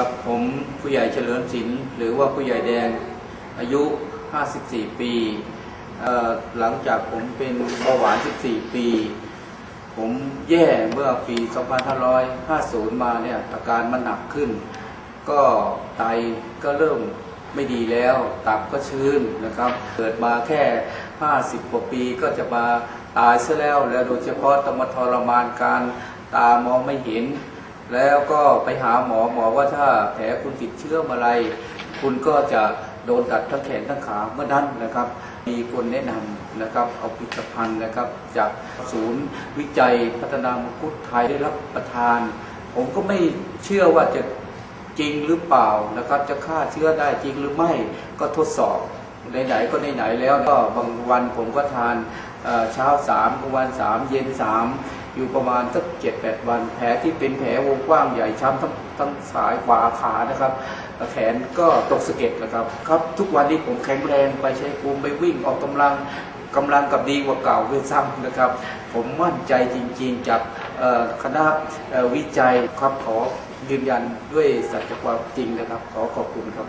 ครับผมผู้ใหญ่เฉลิมศิลป์หรือว่าผู้ใหญ่แดงอายุ 54 ปีหลังจากผมเป็นเบาหวาน 14 ปี ผมแย่เมื่อปี 2550 มาเนี่ยอาการมันหนักขึ้น ก็ไตก็เริ่มไม่ดีแล้ว ตับก็ชื้นนะครับ เกิดมาแค่ 50 กว่าปีก็จะมาตายซะแล้ว แล้วโดยเฉพาะต้องมาทรมานการตามองไม่เห็น แล้วก็ไปหาหมอหมอว่าถ้าแผลคุณติดเชื้ออะไร คุณก็จะโดนตัดทั้งแขนทั้งขาเมื่อนั้นนะครับ มีคนแนะนำนะครับเอาผลิตภัณฑ์นะครับ จากศูนย์วิจัยพัฒนามังคุดไทยได้รับประทาน ผมก็ไม่เชื่อว่าจะจริงหรือเปล่านะครับ จะฆ่าเชื้อได้จริงหรือไม่ก็ทดสอบไหนๆก็ไหนๆแล้วก็บางวันผมก็ทานเช้าสามกลางวันสามเย็นสาม อยู่ประมาณสักเจ็ดแปดวัน แผลที่เป็นแผลวงกว้างใหญ่ช้ำทั้งทั้งสายขวาขานะครับ แขนก็ตกสะเก็ดนะครับ ครับ ทุกวันนี้ผมแข็งแรงไปใช้ภูมิไปวิ่งออกกำลังกำลังกับดีกว่าเก่าด้วยซ้ำนะครับ ผมมั่นใจจริงๆจากคณะวิจัยครับขอยืนยันด้วยสัจความจริงนะครับ ขอขอบคุณครับ